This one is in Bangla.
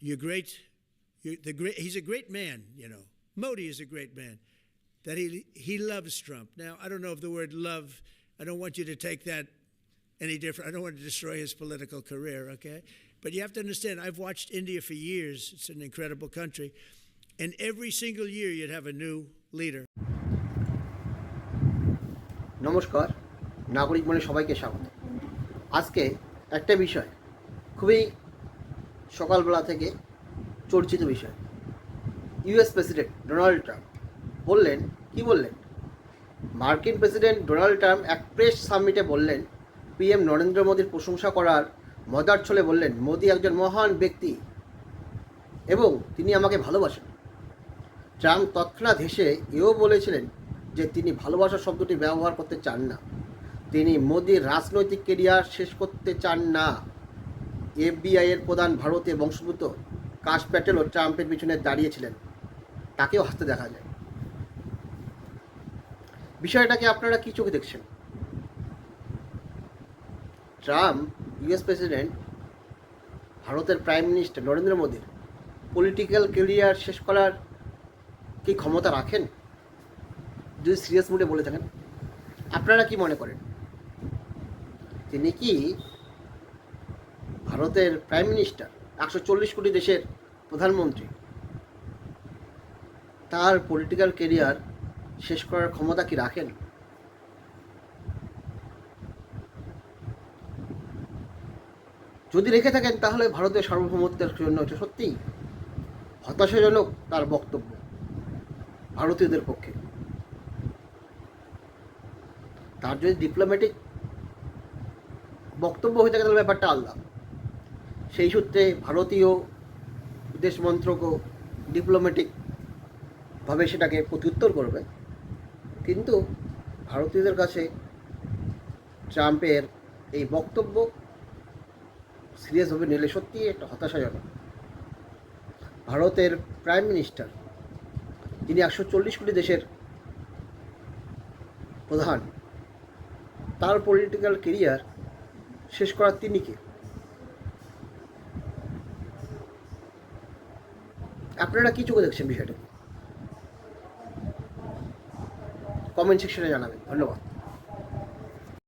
you're great. You're the great. He's a great man. You know, Modi is a great man. That he he loves Trump. Now I don't know if the word love. I don't want you to take that any different. I don't want to destroy his political career. Okay, but you have to understand. I've watched India for years. It's an incredible country, and every single year you'd have a new leader. নমস্কার নাগরিক মনে সবাইকে স্বাগত আজকে একটা বিষয় খুবই সকালবেলা থেকে চর্চিত বিষয়। ইউএস প্রেসিডেন্ট ডোনাল্ড ট্রাম্প বললেন, কি বললেন? মার্কিন প্রেসিডেন্ট ডোনাল্ড ট্রাম্প এক প্রেস সামিটে বললেন পিএম নরেন্দ্র মোদীর প্রশংসা করার মজার ছলে বললেন, মোদী একজন মহান ব্যক্তি এবং তিনি আমাকে ভালোবাসেন। ট্রাম্প তৎক্ষণাৎ হেসে এও বলেছিলেন যে তিনি ভালোবাসা শব্দটি ব্যবহার করতে চান না। তিনি মোদির রাজনৈতিক কেরিয়ার শেষ করতে চান না। এফবিআই এর প্রধান ভারতে বংশোদ্ভূত কাশ প্যাটেলও ট্রাম্পের পিছনে দাঁড়িয়েছিলেন। তাকেও হাসতে দেখা যায়। বিষয়টাকে আপনারা কি চোখে দেখছেন? ট্রাম্প, ইউএস প্রেসিডেন্ট, ভারতের প্রাইম মিনিস্টার নরেন্দ্র মোদীর পলিটিক্যাল কেরিয়ার শেষ করার কি ক্ষমতা রাখেন? যদি সিরিয়াস মুডে বলে থাকেন, আপনারা কি মনে করেন? তিনি কি ভারতের প্রাইম মিনিস্টার একশো চল্লিশ কোটি দেশের প্রধানমন্ত্রী। তার পলিটিক্যাল কেরিয়ার শেষ করার ক্ষমতা কি রাখেন? যদি রেখে থাকেন, তাহলে ভারতের সার্বভৌমত্বের জন্য এটা সত্যিই হতাশাজনক তার বক্তব্য ভারতীয়দের পক্ষে। তার যদি ডিপ্লোম্যাটিক বক্তব্য হয়ে থাকে, তাহলে ব্যাপারটা আলাদা। সেই সূত্রে ভারতীয় বিদেশ মন্ত্রকও ডিপ্লোম্যাটিকভাবে সেটাকে প্রত্যুত্তর করবে। কিন্তু ভারতীয়দের কাছে ট্রাম্পের এই বক্তব্য সিরিয়াসভাবে নিলে সত্যিই একটা হতাশাজনক। ভারতের প্রাইম মিনিস্টার যিনি একশো চল্লিশ কোটি দেশের প্রধান, তার পলিটিক্যাল কেরিয়ার শেষ করার তিনি কে? আপনারা কি চোখে দেখছেন বিষয়টা? কমেন্ট সেকশনে জানাবেন। ধন্যবাদ।